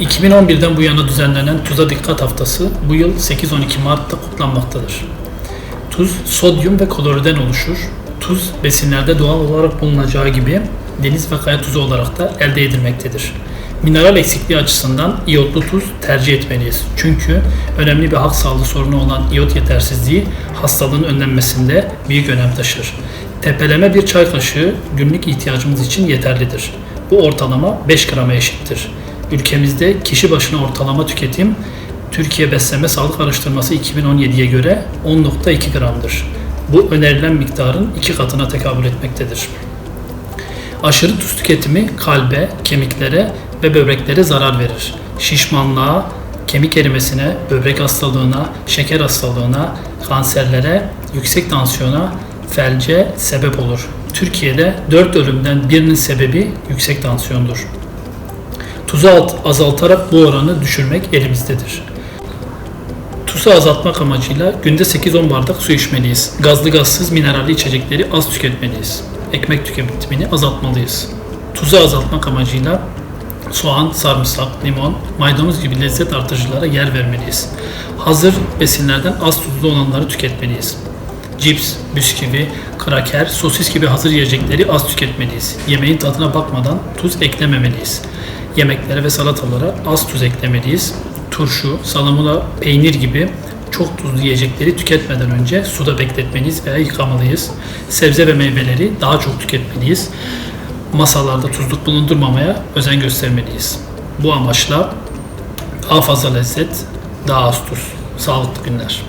2011'den bu yana düzenlenen Tuza Dikkat Haftası bu yıl 8-12 Mart'ta kutlanmaktadır. Tuz, sodyum ve kloriden oluşur. Tuz, besinlerde doğal olarak bulunacağı gibi deniz ve kaya tuzu olarak da elde edilmektedir. Mineral eksikliği açısından iyotlu tuz tercih etmeliyiz. Çünkü önemli bir halk sağlığı sorunu olan iyot yetersizliği hastalığın önlenmesinde büyük önem taşır. Tepeleme bir çay kaşığı günlük ihtiyacımız için yeterlidir. Bu ortalama 5 grama eşittir. Ülkemizde kişi başına ortalama tüketim Türkiye Beslenme Sağlık Araştırması 2017'ye göre 10.2 gramdır. Bu önerilen miktarın iki katına tekabül etmektedir. Aşırı tuz tüketimi kalbe, kemiklere ve böbreklere zarar verir. Şişmanlığa, kemik erimesine, böbrek hastalığına, şeker hastalığına, kanserlere, yüksek tansiyona, felce sebep olur. Türkiye'de 4 ölümden birinin sebebi yüksek tansiyondur. Tuzu alt- azaltarak bu oranı düşürmek elimizdedir. Tuzu azaltmak amacıyla günde 8-10 bardak su içmeliyiz. Gazlı gazsız mineralli içecekleri az tüketmeliyiz. Ekmek tüketimini azaltmalıyız. Tuzu azaltmak amacıyla soğan, sarımsak, limon, maydanoz gibi lezzet artırıcılara yer vermeliyiz. Hazır besinlerden az tuzlu olanları tüketmeliyiz. Cips, bisküvi, kraker, sosis gibi hazır yiyecekleri az tüketmeliyiz. Yemeğin tadına bakmadan tuz eklememeliyiz. Yemeklere ve salatalara az tuz eklemeliyiz. Turşu, salamura, peynir gibi çok tuzlu yiyecekleri tüketmeden önce suda bekletmeliyiz veya yıkamalıyız. Sebze ve meyveleri daha çok tüketmeliyiz. Masalarda tuzluk bulundurmamaya özen göstermeliyiz. Bu amaçla daha fazla lezzet, daha az tuz. Sağlıklı günler.